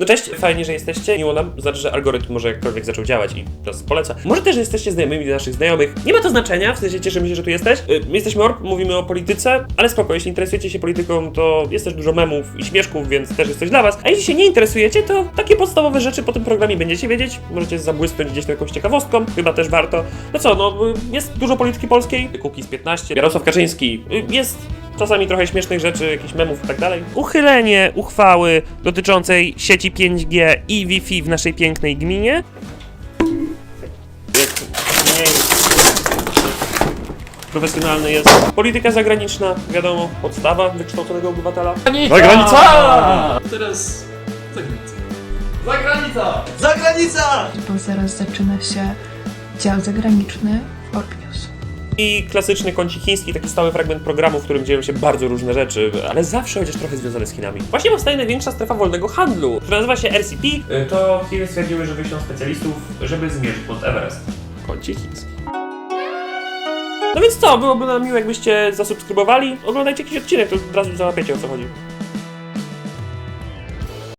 No cześć, fajnie, że jesteście. Miło nam, znaczy, że algorytm może jakkolwiek zaczął działać i nas poleca. Może też jesteście znajomymi naszych znajomych. Nie ma to znaczenia, w sensie cieszymy się, że tu jesteś. Y, My jesteśmy ORP, mówimy o polityce, ale spoko, jeśli interesujecie się polityką, to jest też dużo memów i śmieszków, więc też jest coś dla was. A jeśli się nie interesujecie, to takie podstawowe rzeczy po tym programie będziecie wiedzieć. Możecie zabłysnąć gdzieś na jakąś ciekawostką, chyba też warto. No co, no y, jest dużo polityki polskiej. Kukiz 15, Jarosław Kaczyński. Y, Jest czasami trochę śmiesznych rzeczy, jakichś memów i tak dalej. Uchylenie uchwały dotyczącej sieci 5G i Wi-Fi w naszej pięknej gminie. Profesjonalny jest. Polityka zagraniczna, wiadomo, podstawa wykształconego obywatela. Zagranica! Teraz zagranica. Zagranica! Zagranica! bo zaraz zaczyna się dział zagraniczny w Orpius. I klasyczny kącik chiński, taki stały fragment programu, w którym dzieją się bardzo różne rzeczy, ale zawsze chociaż trochę związane z Chinami. Właśnie powstaje największa strefa wolnego handlu, która nazywa się RCP. To Chiny stwierdziły, że wyślą specjalistów, żeby zmierzyć pod Everest. Kącik chiński. No więc co, byłoby nam miło, jakbyście zasubskrybowali. Oglądajcie jakiś odcinek, to od razu załapiecie o co chodzi.